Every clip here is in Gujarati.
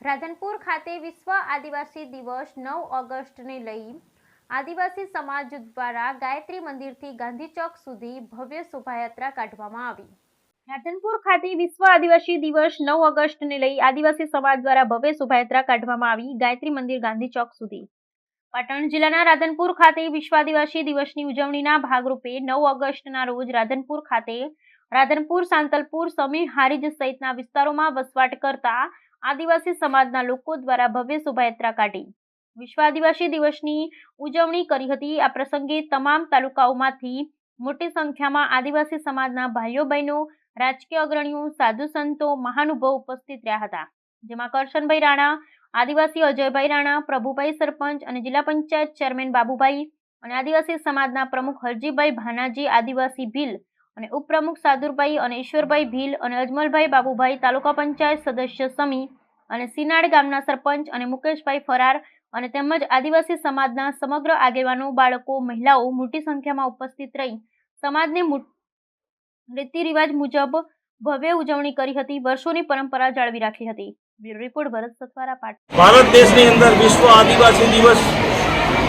રાધનપુર ખાતે વિશ્વ આદિવાસી દિવસ નવ ઓગસ્ટને લઈ આદિવાસી સમાજ દ્વારા ગાયત્રી મંદિરથી ગાંધી ચોક સુધી ભવ્ય શોભાયાત્રા કાઢવામાં આવી. રાધનપુર ખાતે વિશ્વ આદિવાસી દિવસ નવ ઓગસ્ટને લઈ આદિવાસી સમાજ દ્વારા ભવ્ય શોભાયાત્રા કાઢવામાં આવી ગાયત્રી મંદિર ગાંધી ચોક સુધી. પાટણ જિલ્લાના રાધનપુર ખાતે વિશ્વ આદિવાસી દિવસની ઉજવણીના ભાગરૂપે નવ ઓગસ્ટના રોજ રાધનપુર ખાતે રાધનપુર સાંતલપુર સમી હારીજ સહિતના વિસ્તારોમાં વસવાટ કરતા આદિવાસી સમાજના લોકો દ્વારા ભવ્ય શોભાયાત્રા કાઢી. વિશ્વ આદિવાસી દિવસની ઉજવણી કરી હતી. આ પ્રસંગે તમામ તાલુકાઓમાંથી મોટી સંખ્યામાં આદિવાસી સમાજના ભાઈઓ બહેનો, રાજકીય અગ્રણીઓ, સાધુ સંતો, મહાનુભાવ ઉપસ્થિત રહ્યા હતા. જેમાં કરશનભાઈ રાણા, આદિવાસી અજયભાઈ રાણા, પ્રભુભાઈ સરપંચ અને જિલ્લા પંચાયત ચેરમેન બાબુભાઈ અને આદિવાસી સમાજના પ્રમુખ હરજીભાઈ ભાનાજી આદિવાસી ભીલ અને ઉપપ્રમુખ સાદુરભાઈ અને ઈશ્વરભાઈ ભીલ અને અજમલભાઈ બાબુભાઈ તાલુકા પંચાયત સદસ્ય સમી અને સિનાડ ગામના સરપંચ અને મુકેશભાઈ ફરાર અને તેમજ આદિવાસી સમાજના સમગ્ર આગેવાનો, બાળકો, મહિલાઓ મોટી સંખ્યામાં ઉપસ્થિત રહી. સમાજની રીતિ રિવાજ મુજબ ભવ્ય ઉજવણી કરી હતી, વર્ષોની પરંપરા જાળવી રાખી હતી. રિપોર્ટ ભરત સથવારા પાટ ભારત દેશની અંદર વિશ્વ આદિવાસી દિવસ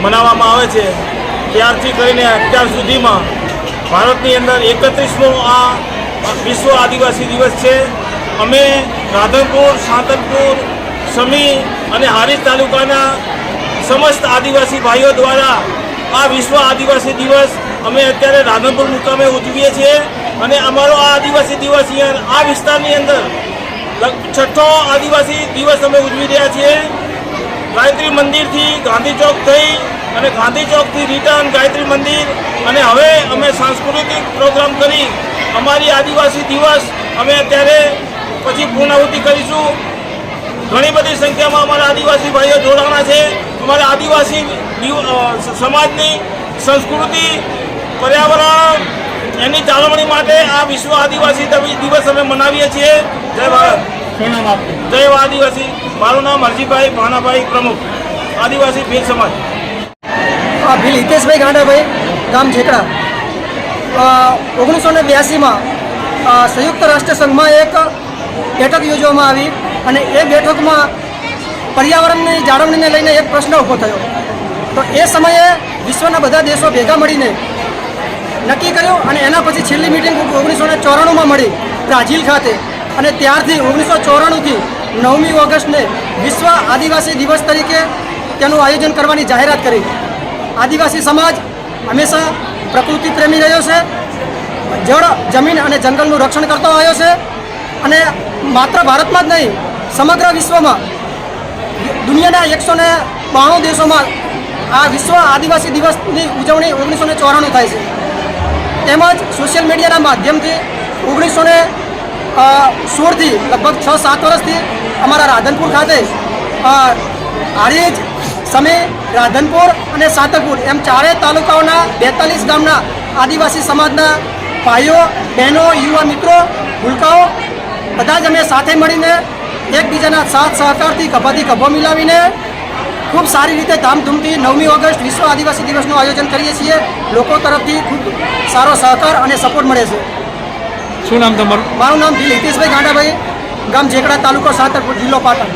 મનાવવામાં આવે છે. ત્યારથી કરીને અત્યાર સુધીમાં ભારતની અંદર એકત્રીસમો આ વિશ્વ આદિવાસી દિવસ છે. અમે રાધનપુર, સાંતનપુર, સમી અને હારીજ તાલુકાના સમસ્ત આદિવાસી ભાઈઓ દ્વારા આ વિશ્વ આદિવાસી દિવસ અમે અત્યારે રાધનપુર મુકામે ઉજવીએ છીએ અને અમારો આ આદિવાસી દિવસ આ વિસ્તારની અંદર છઠ્ઠો આદિવાસી દિવસ અમે ઉજવી રહ્યા છીએ. ગાયત્રી મંદિરથી ગાંધી ચોક થઈ અને ગાંધી ચોકથી રિટર્ન ગાયત્રી મંદિર. અને હવે અમે સાંસ્કૃતિક પ્રોગ્રામ કરી. અમારી આદિવાસી દિવસ અમે અત્યારે પછી પૂર્ણાહુતિ કરીશું. ઘણી બધી સંખ્યામાં અમારા આદિવાસી ભાઈઓ જોડાણા છે. અમારા આદિવાસી સમાજની સંસ્કૃતિ પર્યાવરણ એની જાળવણી માટે આ વિશ્વ આદિવાસી દિવસ અમે મનાવીએ છીએ. જય ભારત. જય આદિવાસી. મારું નામ હરજીભાઈ ભાણાભાઈ પ્રમુખ. આદિવાસી ભીલ સમાજ. આ ભીલ હિતેશભાઈ ગાંડાભાઈ, ગામ ઝેકડા. ઓગણીસો ને બ્યાસીમાં સંયુક્ત રાષ્ટ્ર સંઘમાં એક બેઠક યોજવામાં આવી અને એ બેઠકમાં પર્યાવરણની જાળવણીને લઈને એક પ્રશ્ન ઊભો થયો. તો એ સમયે વિશ્વના બધા દેશો ભેગા મળીને નક્કી કર્યું અને એના પછી છેલ્લી મિટિંગ ઓગણીસો ને ચોરાણુંમાં મળી બ્રાઝિલ ખાતે. અને ત્યારથી ઓગણીસો ચોરાણુંથી નવમી ઓગસ્ટને વિશ્વ આદિવાસી દિવસ તરીકે તેનું આયોજન કરવાની જાહેરાત કરી. આદિવાસી સમાજ હંમેશા પ્રકૃતિ પ્રેમી રહ્યો છે. જળ, જમીન અને જંગલનું રક્ષણ કરતો આવ્યો છે. અને માત્ર ભારતમાં જ નહીં, સમગ્ર વિશ્વમાં, દુનિયાના એકસો ને બાણું દેશોમાં આ વિશ્વ આદિવાસી દિવસની ઉજવણી ઓગણીસો ને ચોરાણું થાય છે. તેમજ સોશિયલ મીડિયાના માધ્યમથી ઓગણીસો ને સોળથી લગભગ છ સાત વર્ષથી અમારા રાધનપુર ખાતે હારીજ સમી રાધનપુર અને સાતરપુર. એમ ચારેય તાલુકાઓના બેતાલીસ ગામના આદિવાસી સમાજના ભાઈઓ બહેનો યુવા મિત્રો ભૂલકાઓ બધા જ અમે સાથે મળીને એકબીજાના સાથ સહકારથી ખભાથી ખભો મિલાવીને ખૂબ સારી રીતે ધામધૂમથી નવમી ઓગસ્ટ વિશ્વ આદિવાસી દિવસનું આયોજન કરીએ છીએ. લોકો તરફથી ખૂબ સારો સહકાર અને સપોર્ટ મળે છે. શું નામ તમારું? મારું નામ હિતેશભાઈ ગાંડાભાઈ ગામ જેકડા તાલુકો સાતરપુર જિલ્લો પાટણ.